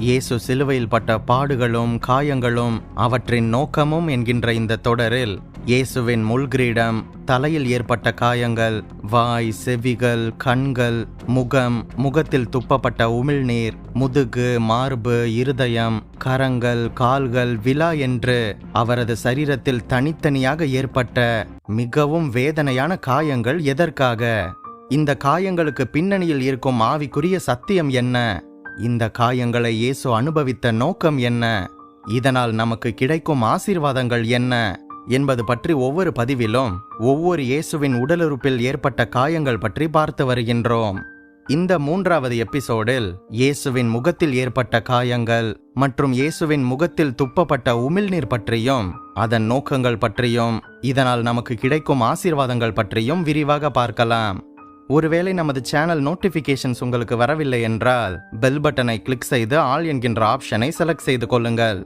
இயேசு சிலுவையில் பட்ட பாடுகளும் காயங்களும் அவற்றின் நோக்கமும் என்கின்ற இந்த தொடரில் இயேசுவின் முள்கிரீடம் தலையில் ஏற்பட்ட காயங்கள் வாய் செவிகள் கண்கள் முகம் முகத்தில் துப்பப்பட்ட உமிழ்நீர் முதுகு மார்பு இருதயம் கரங்கள் கால்கள் விலா என்று அவரது சரீரத்தில் தனித்தனியாக ஏற்பட்ட மிகவும் வேதனையான காயங்கள் எதற்காக? இந்த காயங்களுக்கு பின்னணியில் இருக்கும் ஆவிக்குரிய சத்தியம் என்ன? இந்த காயங்களை இயேசு அனுபவித்த நோக்கம் என்ன? இதனால் நமக்கு கிடைக்கும் ஆசீர்வாதங்கள் என்ன? என்பது பற்றி ஒவ்வொரு பதிவிலும் ஒவ்வொரு இயேசுவின் உடலுறுப்பில் ஏற்பட்ட காயங்கள் பற்றி பார்த்து வருகின்றோம். இந்த மூன்றாவது எபிசோடில் இயேசுவின் முகத்தில் ஏற்பட்ட காயங்கள் மற்றும் இயேசுவின் முகத்தில் துப்பப்பட்ட உமிழ்நீர் பற்றியும் அதன் நோக்கங்கள் பற்றியும் இதனால் நமக்கு கிடைக்கும் ஆசீர்வாதங்கள் பற்றியும் விரிவாக பார்க்கலாம். ஒருவேளை நமது சேனல் நோட்டிஃபிகேஷன்ஸ் உங்களுக்கு வரவில்லை என்றால் பெல் பட்டனை கிளிக் செய்து ஆல் என்கின்ற ஆப்ஷனை செலக்ட் செய்து கொள்ளுங்கள்.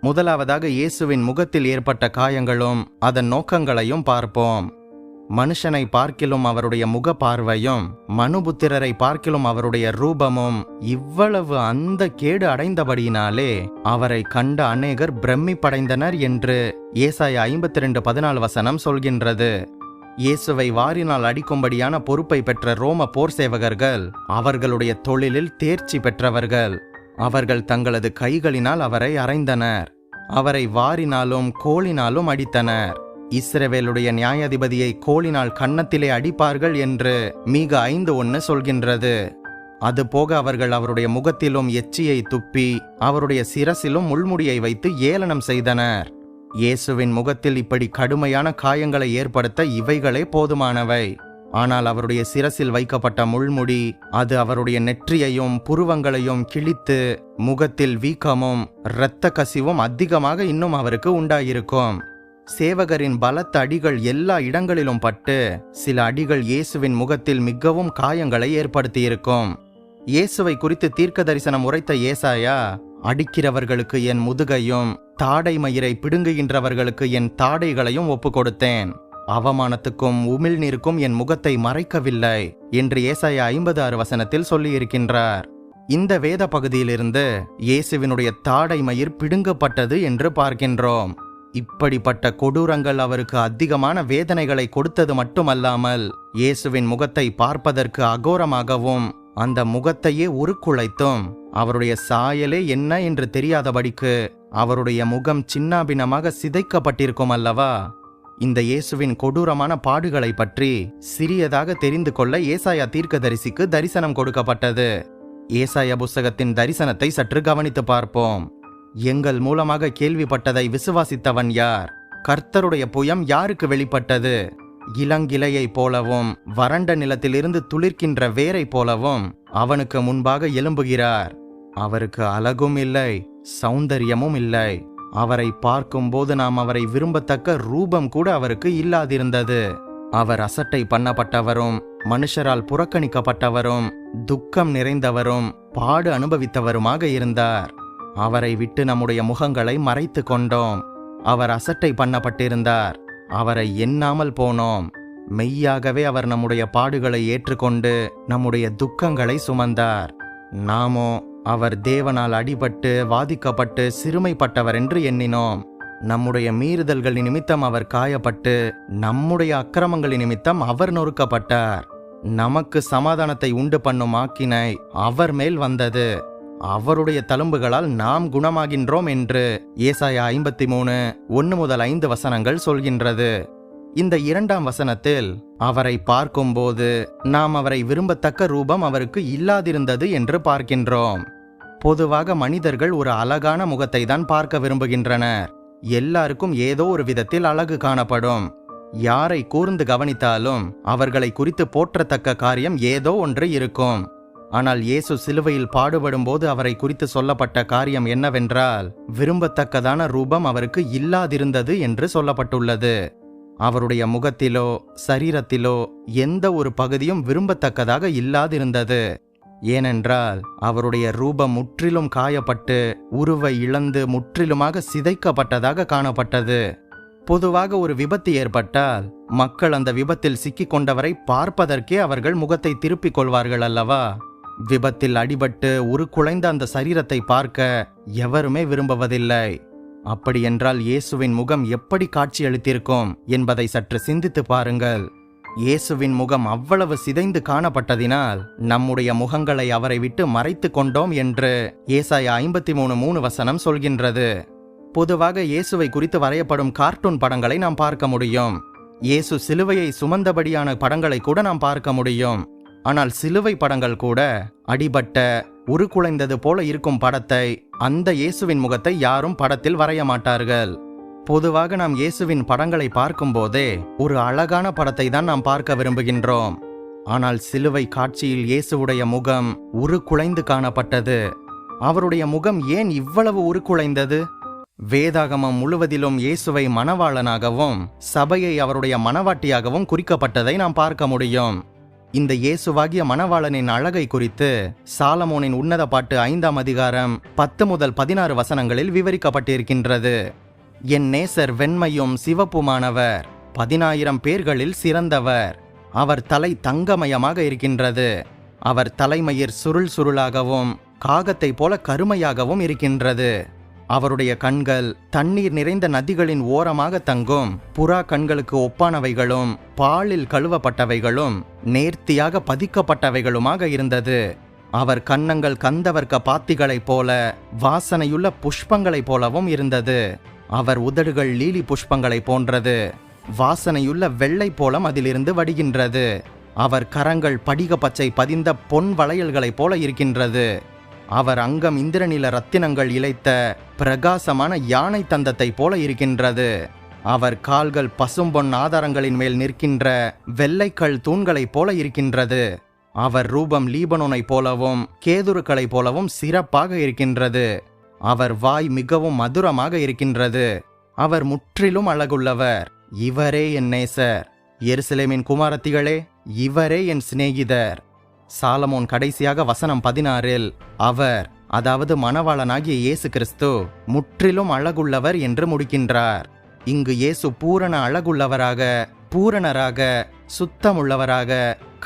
முதலாவதாக இயேசுவின் முகத்தில் ஏற்பட்ட காயங்களும் அதன் நோக்கங்களையும் பார்ப்போம். மனுஷனை பார்க்கிலும் அவருடைய முக பார்வையும் மனுபுத்திரரை பார்க்கிலும் அவருடைய ரூபமும் இவ்வளவு அந்த கேடு அடைந்தபடியினாலே அவரை கண்ட அநேகர் பிரமிப்படைந்தனர் என்று ஏசாய ஐம்பத்தி ரெண்டு பதினாலு வசனம் சொல்கின்றது. இயேசுவை வாரினால் அடிக்கும்படியான பொறுப்பை பெற்ற ரோம போர் சேவகர்கள் அவர்களுடைய தொழிலில் தேர்ச்சி பெற்றவர்கள். அவர்கள் தங்களது கைகளினால் அவரை அறைந்தனர் அவரை வாரினாலும் கோளினாலும் அடித்தனர். இஸ்ரவேலுடைய நியாயாதிபதியை கோளினால் கன்னத்திலே அடிப்பார்கள் என்று மிக ஐந்து ஒன்று சொல்கின்றது. அதுபோக அவர்கள் அவருடைய முகத்திலும் எச்சியை துப்பி அவருடைய சிரசிலும் முள்முடியை வைத்து ஏளனம் செய்தனர். இயேசுவின் முகத்தில் இப்படி கடுமையான காயங்களை ஏற்படுத்த இவைகளே போதுமானவை. ஆனால் அவருடைய சிரசில் வைக்கப்பட்ட முள்முடி அது அவருடைய நெற்றியையும் புருவங்களையும் கிழித்து முகத்தில் வீக்கமும் இரத்த கசிவும் அதிகமாக இன்னும் அவருக்கு உண்டாயிருக்கும். சேவகரின் பலத்த அடிகள் எல்லா இடங்களிலும் பட்டு சில அடிகள் இயேசுவின் முகத்தில் மிகவும் காயங்களை ஏற்படுத்தியிருக்கும். இயேசுவை குறித்து தீர்க்க தரிசனம் உரைத்த ஏசாயா அடிக்கிறவர்களுக்கு என் முதுகையும் தாடை மயிரை பிடுங்குகின்றவர்களுக்கு என் தாடைகளையும் ஒப்பு கொடுத்தேன் அவமானத்துக்கும் உமிழ்நீருக்கும் என் முகத்தை மறைக்கவில்லை என்று ஏசாய ஐம்பது ஆறு வசனத்தில் சொல்லியிருக்கின்றார். இந்த வேத பகுதியிலிருந்து இயேசுவினுடைய தாடை மயிர் பிடுங்கப்பட்டது என்று பார்க்கின்றோம். இப்படிப்பட்ட கொடூரங்கள் அவருக்கு அதிகமான வேதனைகளை கொடுத்தது மட்டுமல்லாமல் இயேசுவின் முகத்தை பார்ப்பதற்கு அகோரமாகவும் அந்த முகத்தையே உருக்குலைத்தும். அவருடைய சாயலே என்ன என்று தெரியாதபடிக்கு அவருடைய முகம் சின்னாபினமாக சிதைக்கப்பட்டிருக்கும் அல்லவா? இந்த இயேசுவின் கொடூரமான பாடுகளை பற்றி சிறியதாக தெரிந்து கொள்ள ஏசாயா தீர்க்கதரிசிக்கு தரிசனம் கொடுக்கப்பட்டது. ஏசாயா புஸ்தகத்தின் தரிசனத்தை சற்று கவனித்து பார்ப்போம். எங்கள் மூலமாக கேள்விப்பட்டதை விசுவாசித்தவன் யார்? கர்த்தருடைய புயம் யாருக்கு வெளிப்பட்டது? இளங்கிளையைப் போலவும் வறண்ட நிலத்திலிருந்து துளிர்க்கின்ற வேரைப் போலவும் அவனுக்கு முன்பாக எழும்புகிறார். அவருக்கு அழகும் இல்லை சௌந்தரியமும் இல்லை. அவரை பார்க்கும்போது நாம் அவரை விரும்பத்தக்க ரூபம் கூட அவருக்கு இல்லாதிருந்தது. அவர் அசட்டை பண்ணப்பட்டவரும் மனுஷரால் புறக்கணிக்கப்பட்டவரும் துக்கம் நிறைந்தவரும் பாடு அனுபவித்தவருமாக இருந்தார். அவரை விட்டு நம்முடைய முகங்களை மறைத்து கொண்டோம். அவர் அசட்டை பண்ணப்பட்டிருந்தார். அவரை எண்ணாமல் போனோம். மெய்யாகவே அவர் நம்முடைய பாடுகளை ஏற்றுக்கொண்டு நம்முடைய துக்கங்களை சுமந்தார். நாமோ அவர் தேவனால் அடிபட்டு வாதிக்கப்பட்டு சிறுமைப்பட்டவர் என்று எண்ணினோம். நம்முடைய மீறுதல்களின் நிமித்தம் அவர் காயப்பட்டு நம்முடைய அக்கிரமங்களின் நிமித்தம் அவர் நொறுக்கப்பட்டார். நமக்கு சமாதானத்தை உண்டு பண்ணும் ஆக்கினை அவர் மேல் வந்தது. அவருடைய தழும்புகளால் நாம் குணமாகின்றோம் என்று ஏசாயா ஐம்பத்தி மூணு ஒன்று முதல் ஐந்து வசனங்கள் சொல்கின்றது. இந்த இரண்டாம் வசனத்தில் அவரை பார்க்கும்போது நாம் அவரை விரும்பத்தக்க ரூபம் அவருக்கு இல்லாதிருந்தது என்று பார்க்கின்றோம். பொதுவாக மனிதர்கள் ஒரு அழகான முகத்தை தான் பார்க்க விரும்புகின்றனர். எல்லாருக்கும் ஏதோ ஒரு விதத்தில் அழகு காணப்படும். யாரை கூர்ந்து கவனித்தாலும் அவர்களை குறித்து போற்றத்தக்க காரியம் ஏதோ ஒன்று இருக்கும். ஆனால் இயேசு சிலுவையில் பாடுபடும்போது அவரை குறித்து சொல்லப்பட்ட காரியம் என்னவென்றால் விரும்பத்தக்கதான ரூபம் அவருக்கு இல்லாதிருந்தது என்று சொல்லப்பட்டுள்ளது. அவருடைய முகத்திலோ சரீரத்திலோ எந்த ஒரு பகுதியும் விரும்பத்தக்கதாக இல்லாதிருந்தது. ஏனென்றால் அவருடைய ரூபம் முற்றிலும் காயப்பட்டு உருவை இழந்து முற்றிலுமாக சிதைக்கப்பட்டதாக காணப்பட்டது. பொதுவாக ஒரு விபத்து ஏற்பட்டால் மக்கள் அந்த விபத்தில் சிக்கிக் கொண்டவரை பார்ப்பதற்கே அவர்கள் முகத்தை திருப்பிக் கொள்வார்கள் அல்லவா? விபத்தில் அடிபட்டு உருக்குலைந்த அந்த சரீரத்தை பார்க்க எவருமே விரும்புவதில்லை. அப்படியென்றால் இயேசுவின் முகம் எப்படி காட்சியளித்திருக்கும் என்பதை சற்று சிந்தித்து பாருங்கள். இயேசுவின் முகம் அவ்வளவு சிதைந்து காணப்பட்டதினால் நம்முடைய முகங்களை அவரை விட்டு மறைத்து கொண்டோம் என்று ஏசாய ஐம்பத்தி மூணு மூணு வசனம் சொல்கின்றது. பொதுவாக இயேசுவை குறித்து வரையப்படும் கார்ட்டூன் படங்களை நாம் பார்க்க முடியும். இயேசு சிலுவையை சுமந்தபடியான படங்களை கூட நாம் பார்க்க முடியும். ஆனால் சிலுவை படங்கள் கூட அடிபட்ட உருக்குலைந்தது போல இருக்கும் படத்தை அந்த இயேசுவின் முகத்தை யாரும் படத்தில் வரைய மாட்டார்கள். பொதுவாக நாம் இயேசுவின் படங்களை பார்க்கும்போதே ஒரு அழகான படத்தை தான் நாம் பார்க்க விரும்புகின்றோம். ஆனால் சிலுவை காட்சியில் இயேசுவுடைய முகம் உருக்குலைந்து காணப்பட்டது. அவருடைய முகம் ஏன் இவ்வளவு உருக்குலைந்தது? வேதாகமம் முழுவதிலும் இயேசுவை மணவாளனாகவும் சபையை அவருடைய மணவாட்டியாகவும் குறிக்கப்பட்டதை நாம் பார்க்க முடியும். இந்த இயேசுவாகிய மணவாளனின் அழகை குறித்து சாலமோனின் உன்னத பாட்டு ஐந்தாம் அதிகாரம் பத்து முதல் பதினாறு வசனங்களில் விவரிக்கப்பட்டிருக்கின்றது. என் நேசர் வெண்மையும் சிவப்புமானவர் பதினாயிரம் பேர்களில் சிறந்தவர். அவர் தலை தங்கமயமாக இருக்கின்றது. அவர் தலைமயிர் சுருள் சுருளாகவும் காகத்தை போல கருமையாகவும் இருக்கின்றது. அவருடைய கண்கள் தண்ணீர் நிறைந்த நதிகளின் ஓரமாக தங்கும். புறா கண்களுக்கு ஒப்பானவைகளும் பாலில் கழுவப்பட்டவைகளும் நேர்த்தியாக பதிக்கப்பட்டவைகளுமாக இருந்தது. அவர் கன்னங்கள் கந்தவர்க்க பாத்திகளைப் போல வாசனையுள்ள புஷ்பங்களைப் போலவும் இருந்தது. அவர் உதடுகள் லீலி புஷ்பங்களைப் போன்றது. வாசனையுள்ள வெள்ளை போலம் அதிலிருந்து வடிகின்றது. அவர் கரங்கள் படிக பச்சை பதிந்த பொன் வளையல்களைப் போல இருக்கின்றது. அவர் அங்கம் இந்திரநில ரத்தினங்கள் இழைத்த பிரகாசமான யானை தந்தத்தை போல இருக்கின்றது. அவர் கால்கள் பசும்பொன் ஆதாரங்களின் மேல் நிற்கின்ற வெள்ளைக்கல் தூண்களைப் போல இருக்கின்றது. அவர் ரூபம் லீபனோனைப் போலவும் கேதுருக்களைப் போலவும் சிறப்பாக இருக்கின்றது. அவர் வாய் மிகவும் மதுரமாக இருக்கின்றது. அவர் முற்றிலும் அழகுள்ளவர். இவரே என் நேசர். எருசலேமின் குமாரத்திகளே இவரே என் சிநேகிதர். சாலமோன் கடைசியாக வசனம் பதினாறில் அவர் அதாவது மணவாளனாகிய இயேசு கிறிஸ்து முற்றிலும் அழகுள்ளவர் என்று முடிக்கின்றார். இங்கு இயேசு பூரண அழகுள்ளவராக பூரணராக சுத்தமுள்ளவராக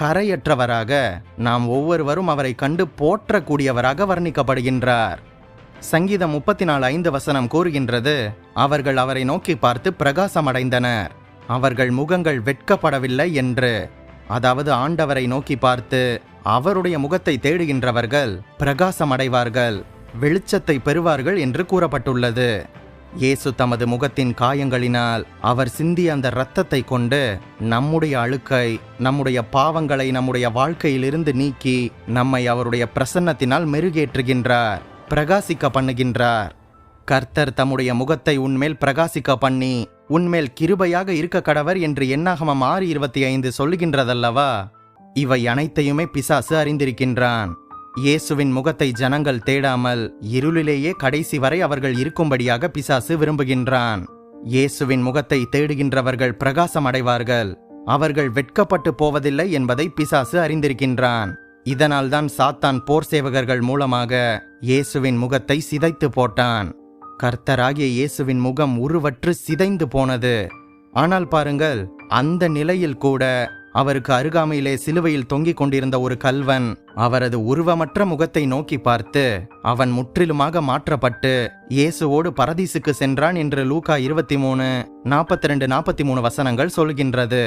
கரையற்றவராக நாம் ஒவ்வொருவரும் அவரை கண்டு போற்றக்கூடியவராக வர்ணிக்கப்படுகின்றார். சங்கீதம் முப்பத்தி நாலு ஐந்து வசனம் கூறுகின்றது அவர்கள் அவரை நோக்கி பார்த்து பிரகாசமடைந்தனர். அவர்கள் முகங்கள் வெட்கப்படவில்லை என்று அதாவது ஆண்டவரை நோக்கி பார்த்து அவருடைய முகத்தை தேடுகின்றவர்கள் பிரகாசம் அடைவார்கள் வெளிச்சத்தை பெறுவார்கள் என்று கூறப்பட்டுள்ளது. இயேசு தமது முகத்தின் காயங்களினால் அவர் சிந்திய அந்த இரத்தத்தை கொண்டு நம்முடைய அழுக்கை நம்முடைய பாவங்களை நம்முடைய வாழ்க்கையிலிருந்து நீக்கி நம்மை அவருடைய பிரசன்னத்தினால் மெருகேற்றுகின்றார் பிரகாசிக்க பண்ணுகின்றார். கர்த்தர் தம்முடைய முகத்தை உன்மேல் பிரகாசிக்க பண்ணி உன்மேல் கிருபையாக இருக்க கடவர் என்று எண்ணாகமம் ஆறு இருபத்தி ஐந்து சொல்லுகின்றதல்லவா? இவை அனைத்தையுமே பிசாசு அறிந்திருக்கின்றான். இயேசுவின் முகத்தை ஜனங்கள் தேடாமல் இருளிலேயே கடைசி வரை அவர்கள் இருக்கும்படியாக பிசாசு விரும்புகின்றான். இயேசுவின் முகத்தை தேடுகின்றவர்கள் பிரகாசம் அடைவார்கள். அவர்கள் வெட்கப்பட்டு போவதில்லை என்பதை பிசாசு அறிந்திருக்கின்றான். இதனால்தான் சாத்தான் போர் சேவகர்கள் மூலமாக இயேசுவின் முகத்தை சிதைத்து போட்டான். கர்த்தராகிய இயேசுவின் முகம் உருவற்று சிதைந்து போனது. ஆனால் பாருங்கள் அந்த நிலையில் கூட அவருக்கு அருகாமையிலே சிலுவையில் தொங்கிக் கொண்டிருந்த ஒரு கல்வன் அவரது உருவமற்ற முகத்தை நோக்கி பார்த்து அவன் முற்றிலுமாக மாற்றப்பட்டு இயேசுவோடு பரதீசுக்கு சென்றான் என்று லூகா இருபத்தி மூணு நாற்பத்தி ரெண்டு நாற்பத்தி மூணு வசனங்கள் சொல்கின்றது.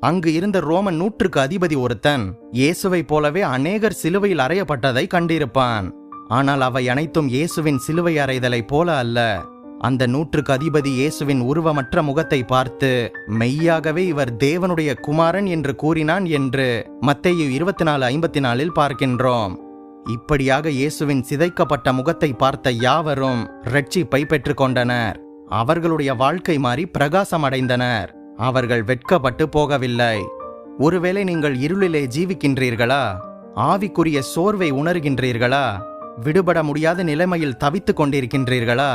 அங்கு இருந்த ரோமன் நூற்றுக்கு அதிபதி ஒருத்தன் இயேசுவைப் போலவே அநேகர் சிலுவையில் அறையப்பட்டதை கண்டிருப்பான். ஆனால் அவை அனைத்தும் இயேசுவின் சிலுவை அறைதலைப் போல அல்ல. அந்த நூற்றுக்கு அதிபதி இயேசுவின் உருவமற்ற முகத்தை பார்த்து மெய்யாகவே இவர் தேவனுடைய குமாரன் என்று கூறினான் என்று மத்தையு இருபத்தி நாலு ஐம்பத்தி நாலில் பார்க்கின்றோம். இப்படியாக இயேசுவின் சிதைக்கப்பட்ட முகத்தை பார்த்த யாவரும் ரட்சிப்பை பெற்றுக்கொண்டனர். அவர்களுடைய வாழ்க்கை மாறி பிரகாசம் அடைந்தனர் அவர்கள் வெட்கப்பட்டு போகவில்லை. ஒருவேளை நீங்கள் இருளிலே ஜீவிக்கின்றீர்களா? ஆவிக்குரிய சோர்வை உணர்கின்றீர்களா? விடுபட முடியாத நிலைமையில் தவித்துக் கொண்டிருக்கின்றீர்களா?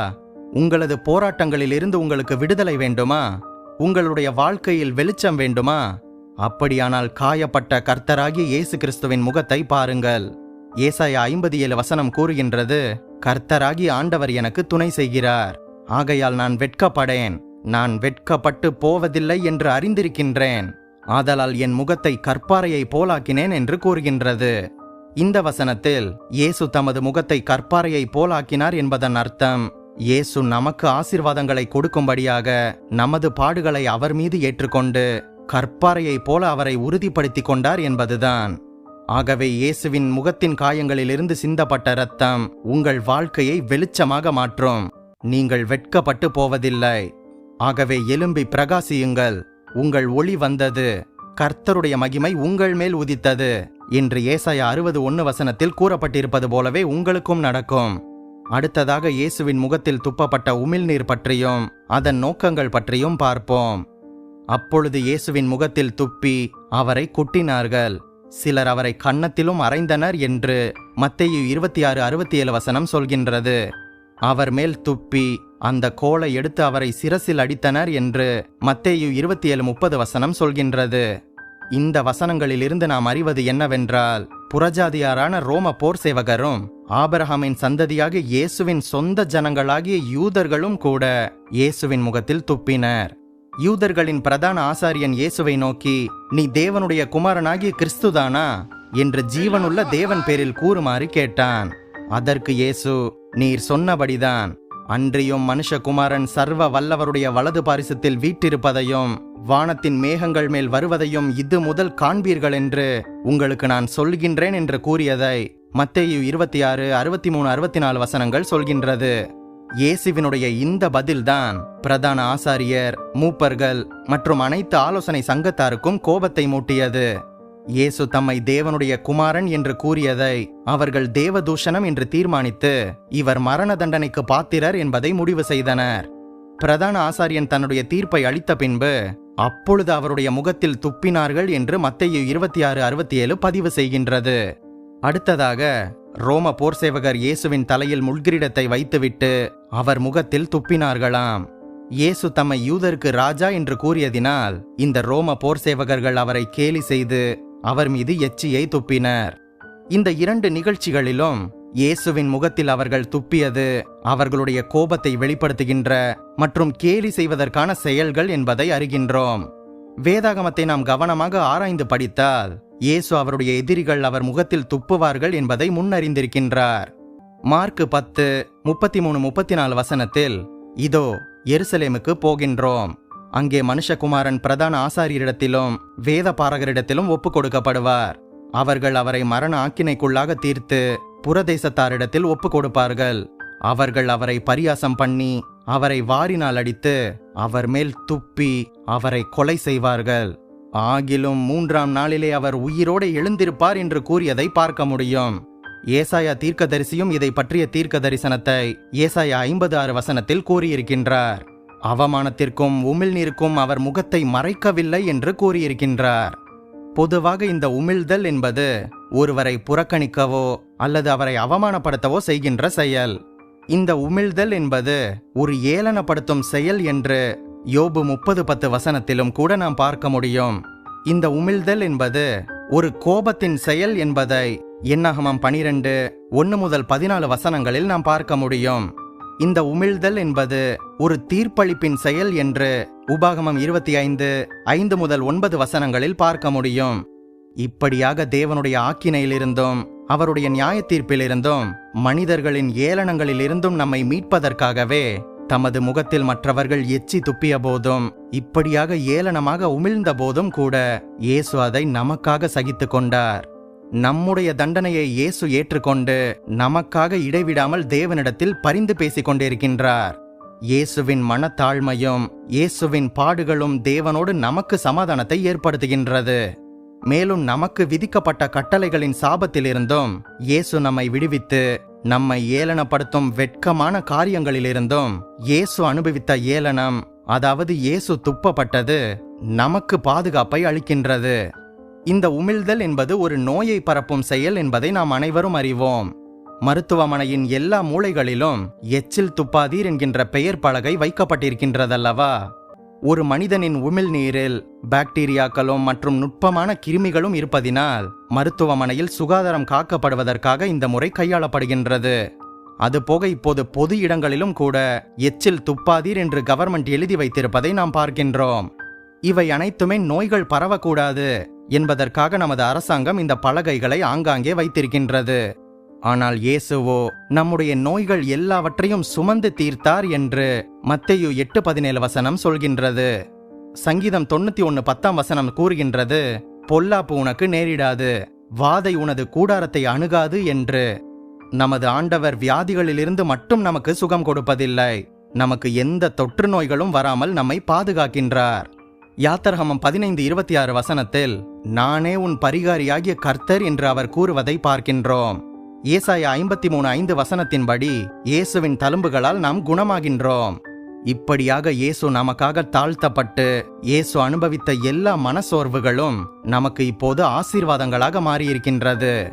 உங்களது போராட்டங்களிலிருந்து உங்களுக்கு விடுதலை வேண்டுமா? உங்களுடைய வாழ்க்கையில் வெளிச்சம் வேண்டுமா? அப்படியானால் காயப்பட்ட கர்த்தராகிய இயேசு கிறிஸ்துவின் முகத்தை பாருங்கள். ஏசாயா ஐம்பது ஏழு வசனம் கூறுகின்றது கர்த்தராகி ஆண்டவர் எனக்கு துணை செய்கிறார். ஆகையால் நான் வெட்கப்படேன். நான் வெட்கப்பட்டு போவதில்லை என்று அறிந்திருக்கின்றேன். ஆதலால் என் முகத்தை கற்பாறையை போலாக்கினேன் என்று கூறுகின்றது. இந்த வசனத்தில் இயேசு தமது முகத்தை கற்பாறையை போலாக்கினார் என்பதன் அர்த்தம். இயேசு நமக்கு ஆசிர்வாதங்களை கொடுக்கும்படியாக நமது பாடுகளை அவர் மீது ஏற்றுக்கொண்டு கற்பாறையைப் போல அவரை உறுதிப்படுத்திக் கொண்டார் என்பதுதான். ஆகவே இயேசுவின் முகத்தின் காயங்களிலிருந்து சிந்தப்பட்ட இரத்தம் உங்கள் வாழ்க்கையை வெளிச்சமாக மாற்றும். நீங்கள் வெட்கப்பட்டு போவதில்லை. ஆகவே எலும்பி பிரகாசியுங்கள். உங்கள் ஒளி வந்தது. கர்த்தருடைய மகிமை உங்கள் மேல் உதித்தது. என்று ஏசாயா அறுபது ஒன்று வசனத்தில் கூறப்பட்டிருப்பது போலவே உங்களுக்கும் நடக்கும். அடுத்ததாக இயேசுவின் முகத்தில் துப்பப்பட்ட உமிழ்நீர் பற்றியும் அதன் நோக்கங்கள் பற்றியும் பார்ப்போம். அப்பொழுது இயேசுவின் முகத்தில் துப்பி அவரை குட்டினார்கள். சிலர் அவரை கன்னத்திலும் அறைந்தனர் என்று மத்தையு இருபத்தி ஆறு அறுபத்தி ஏழு வசனம் சொல்கின்றது. அவர் மேல் துப்பி அந்த கோலை எடுத்து அவரை சிரசில் அடித்தனர் என்று மத்தேயு இருபத்தி ஏழு முப்பது வசனம் சொல்கின்றது. இந்த வசனங்களிலிருந்து நாம் அறிவது என்னவென்றால் புறஜாதியாரான ரோம போர் சேவகரும் ஆபரஹாமின் சந்ததியாக இயேசுவின் சொந்த ஜனங்களாகிய யூதர்களும் கூட இயேசுவின் முகத்தில் துப்பினர். யூதர்களின் பிரதான ஆசாரியன் இயேசுவை நோக்கி நீ தேவனுடைய குமாரனாகிய கிறிஸ்துதானா என்று ஜீவனுள்ள தேவன் பேரில் கூறுமாறு கேட்டான். அதற்கு இயேசு நீர் சொன்னபடிதான். அன்றியும் மனுஷகுமாரன் சர்வ வல்லவருடைய வலது பாரிசத்தில் வீட்டிருப்பதையும் வானத்தின் மேகங்கள் மேல் வருவதையும் இது முதல் காண்பீர்கள் என்று உங்களுக்கு நான் சொல்கின்றேன் என்று கூறியதை மத்தேயு இருபத்தி ஆறு அறுபத்தி மூணு அறுபத்தி நாலு வசனங்கள் சொல்கின்றது. இயேசுவினுடைய இந்த பதில்தான் பிரதான ஆசாரியர் மூப்பர்கள் மற்றும் அனைத்து ஆலோசனை சங்கத்தாருக்கும் கோபத்தை மூட்டியது. இயேசு தம்மை தேவனுடைய குமாரன் என்று கூறியதை அவர்கள் தேவதூஷணம் என்று தீர்மானித்து இவர் மரண தண்டனைக்கு பாத்திரர் என்பதை முடிவு செய்தனர். பிரதான ஆசாரியன் தன்னுடைய தீர்ப்பை அளித்த பின்பு அப்பொழுது அவருடைய முகத்தில் துப்பினார்கள் என்று மத்தையு இருபத்தி ஆறு அறுபத்தி ஏழு பதிவு செய்கின்றது. அடுத்ததாக ரோம போர் சேவகர் இயேசுவின் தலையில் முள்கிரீடத்தை வைத்துவிட்டு அவர் முகத்தில் துப்பினார்களாம். இயேசு தம்மை யூதருக்கு ராஜா என்று கூறியதினால் இந்த ரோம போர் சேவகர்கள் அவரை கேலி செய்து அவர் மீது எச்சியை துப்பினர். இந்த இரண்டு நிகழ்ச்சிகளிலும் இயேசுவின் முகத்தில் அவர்கள் துப்பியது அவர்களுடைய கோபத்தை வெளிப்படுத்துகின்ற மற்றும் கேலி செய்வதற்கான செயல்கள் என்பதை அறிகின்றோம். வேதாகமத்தை நாம் கவனமாக ஆராய்ந்து படித்தால் இயேசு அவருடைய எதிரிகள் அவர் முகத்தில் துப்புவார்கள் என்பதை முன்னறிந்திருக்கின்றார். மார்க்கு பத்து முப்பத்தி மூணு முப்பத்தி நாலு வசனத்தில் இதோ எருசலேமுக்கு போகின்றோம். அங்கே மனுஷகுமாரன் பிரதான ஆசாரியரிடத்திலும் வேத பாரகரிடத்திலும் ஒப்பு கொடுக்கப்படுவார். அவர்கள் அவரை மரண ஆக்கினைக்குள்ளாக தீர்த்து புறதேசத்தாரிடத்தில் ஒப்பு கொடுப்பார்கள். அவர்கள் அவரை பரியாசம் பண்ணி அவரை வாரினால் அடித்து அவர் மேல் துப்பி அவரை கொலை செய்வார்கள். ஆகிலும் மூன்றாம் நாளிலே அவர் உயிரோடு எழுந்திருப்பார் என்று கூறியதை பார்க்க முடியும். ஏசாயா தீர்க்கதரிசியும் இதை பற்றிய தீர்க்க தரிசனத்தை ஏசாயா ஐம்பது ஆறு வசனத்தில் கூறியிருக்கின்றார். அவமானத்திற்கும் உமிழ்நீருக்கும் அவர் முகத்தை மறைக்கவில்லை என்று கூறியிருக்கின்றார். பொதுவாக இந்த உமிழ்தல் என்பது ஒருவரை புறக்கணிக்கவோ அல்லது அவரை அவமானப்படுத்தவோ செய்கின்ற செயல். இந்த உமிழ்தல் என்பது ஒரு ஏளனப்படுத்தும் செயல் என்று யோபு முப்பது பத்து வசனத்திலும் கூட நாம் பார்க்க முடியும். இந்த உமிழ்தல் என்பது ஒரு கோபத்தின் செயல் என்பதை எண்ணாகமம் பனிரெண்டு ஒன்று முதல் பதினாலு வசனங்களில் நாம் பார்க்க முடியும். இந்த உமிழ்தல் என்பது ஒரு தீர்ப்பளிப்பின் செயல் என்று உபாகமம் இருபத்தி ஐந்து ஐந்து முதல் ஒன்பது வசனங்களில் பார்க்க முடியும். இப்படியாக தேவனுடைய ஆக்கினையிலிருந்தும் அவருடைய நியாய தீர்ப்பிலிருந்தும் மனிதர்களின் ஏளனங்களிலிருந்தும் நம்மை மீட்பதற்காகவே தமது முகத்தில் மற்றவர்கள் எச்சி துப்பிய போதும் இப்படியாக ஏளனமாக உமிழ்ந்த போதும் கூட இயேசு அதை நமக்காக சகித்து கொண்டார் நம்முடைய தண்டனையை இயேசு ஏற்றுக்கொண்டு நமக்காக இடைவிடாமல் தேவனிடத்தில் பரிந்து பேசிக் கொண்டிருக்கின்றார் இயேசுவின் மனத்தாழ்மையும் இயேசுவின் பாடுகளும் தேவனோடு நமக்கு சமாதானத்தை ஏற்படுத்துகின்றது. மேலும் நமக்கு விதிக்கப்பட்ட கட்டளைகளின் சாபத்திலிருந்தும் இயேசு நம்மை விடுவித்து நம்மை ஏளனப்படுத்தும் வெட்கமான காரியங்களிலிருந்தும் இயேசு அனுபவித்த ஏளனம் அதாவது இயேசு துப்பப்பட்டது நமக்கு பாதுகாப்பை அளிக்கின்றது. இந்த உமிழ்தல் என்பது ஒரு நோயை பரப்பும் செயல் என்பதை நாம் அனைவரும் அறிவோம். மருத்துவமனையின் எல்லா மூளைகளிலும் எச்சில் துப்பாதீர் என்கின்ற பெயர் பலகை வைக்கப்பட்டிருக்கின்றதல்லவா? ஒரு மனிதனின் உமிழ்நீரில் பாக்டீரியாக்களும் மற்றும் நுட்பமான கிருமிகளும் இருப்பதினால் மருத்துவமனையில் சுகாதாரம் காக்கப்படுவதற்காக இந்த முறை கையாளப்படுகின்றது. அதுபோக இப்போது பொது இடங்களிலும் கூட எச்சில் துப்பாதீர் என்று கவர்மெண்ட் எழுதி வைத்திருப்பதை நாம் பார்க்கின்றோம். இவை அனைத்துமே நோய்கள் பரவக்கூடாது. என்பதற்காக நமது அரசாங்கம் இந்த பலகைகளை ஆங்காங்கே வைத்திருக்கின்றது. ஆனால் இயேசுவோ நம்முடைய நோய்கள் எல்லாவற்றையும் சுமந்து தீர்த்தார் என்று மத்தையு எட்டு பதினேழு வசனம் சொல்கின்றது. சங்கீதம் தொண்ணூத்தி ஒன்னு பத்தாம் வசனம் கூறுகின்றது பொல்லாப்பு உனக்கு நேரிடாது வாதை உனது கூடாரத்தை அணுகாது என்று. நமது ஆண்டவர் வியாதிகளிலிருந்து மட்டும் நமக்கு சுகம் கொடுப்பதில்லை நமக்கு எந்த தொற்று நோய்களும் வராமல் நம்மை பாதுகாக்கின்றார். யாத்தர்ஹமம் பதினைந்து இருபத்தி ஆறு வசனத்தில் நானே உன் பரிகாரியாகிய கர்த்தர் என்று அவர் கூறுவதை பார்க்கின்றோம். ஏசாய ஐம்பத்தி மூணு ஐந்து வசனத்தின்படி இயேசுவின் தழும்புகளால் நாம் குணமாகின்றோம். இப்படியாக இயேசு நமக்காக தாழ்த்தப்பட்டு இயேசு அனுபவித்த எல்லா மனசோர்வுகளும் நமக்கு இப்போது ஆசீர்வாதங்களாக மாறியிருக்கின்றது.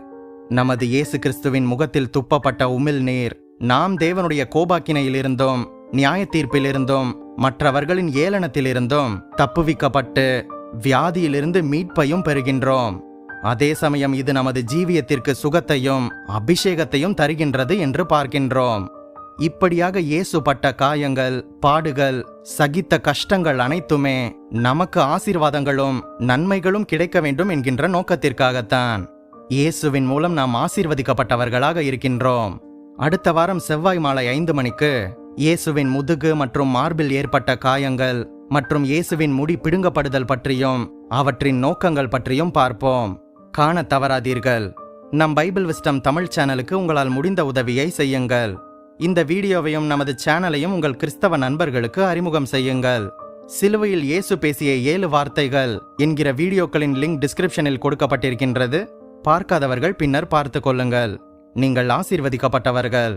நமது இயேசு கிறிஸ்துவின் முகத்தில் துப்பப்பட்ட உமிழ் நீர் நாம் தேவனுடைய கோபாக்கினையிலிருந்தும் நியாய தீர்ப்பிலிருந்தும் மற்றவர்களின் ஏளனத்திலிருந்தும் தப்புவிக்கப்பட்டு வியாதியிலிருந்து மீட்பையும் பெறுகின்றோம். அதே சமயம் இது நமது ஜீவியத்திற்கு சுகத்தையும் அபிஷேகத்தையும் தருகின்றது என்று பார்க்கின்றோம். இப்படியாக இயேசு பட்ட காயங்கள் பாடுகள் சகித்த கஷ்டங்கள் அனைத்துமே நமக்கு ஆசீர்வாதங்களும் நன்மைகளும் கிடைக்க வேண்டும் என்கின்ற நோக்கத்திற்காகத்தான். இயேசுவின் மூலம் நாம் ஆசீர்வதிக்கப்பட்டவர்களாக இருக்கின்றோம். அடுத்த வாரம் செவ்வாய் மாலை ஐந்து மணிக்கு இயேசுவின் முதுகு மற்றும் மார்பில் ஏற்பட்ட காயங்கள் மற்றும் இயேசுவின் முடி பிடுங்கப்படுதல் பற்றியும் அவற்றின் நோக்கங்கள் பற்றியும் பார்ப்போம். காண தவறாதீர்கள். நம் பைபிள் விஸ்டம் தமிழ் சேனலுக்கு உங்களால் முடிந்த உதவியை செய்யுங்கள். இந்த வீடியோவையும் நமது சேனலையும் உங்கள் கிறிஸ்தவ நண்பர்களுக்கு அறிமுகம் செய்யுங்கள். சிலுவையில் இயேசு பேசிய ஏழு வார்த்தைகள் என்கிற வீடியோக்களின் லிங்க் டிஸ்கிரிப்ஷனில் கொடுக்கப்பட்டிருக்கின்றது. பார்க்காதவர்கள் பின்னர் பார்த்து கொள்ளுங்கள். நீங்கள் ஆசீர்வதிக்கப்பட்டவர்கள்.